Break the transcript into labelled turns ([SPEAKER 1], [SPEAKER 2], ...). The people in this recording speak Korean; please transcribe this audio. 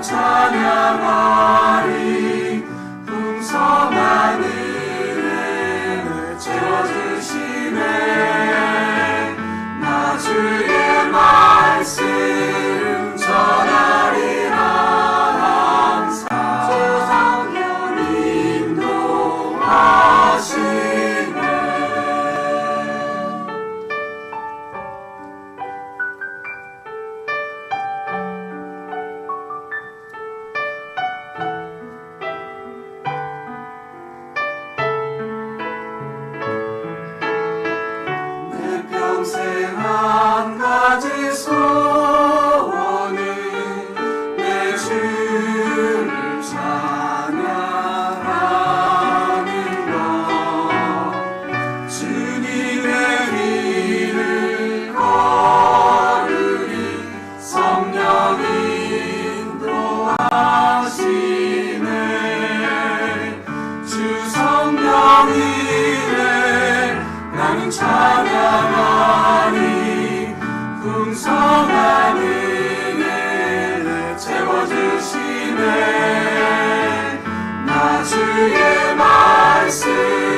[SPEAKER 1] 찬양하리. 풍성하는 찬양하리. 풍성한 은혜를 채워주시네. 나 주의 말씀.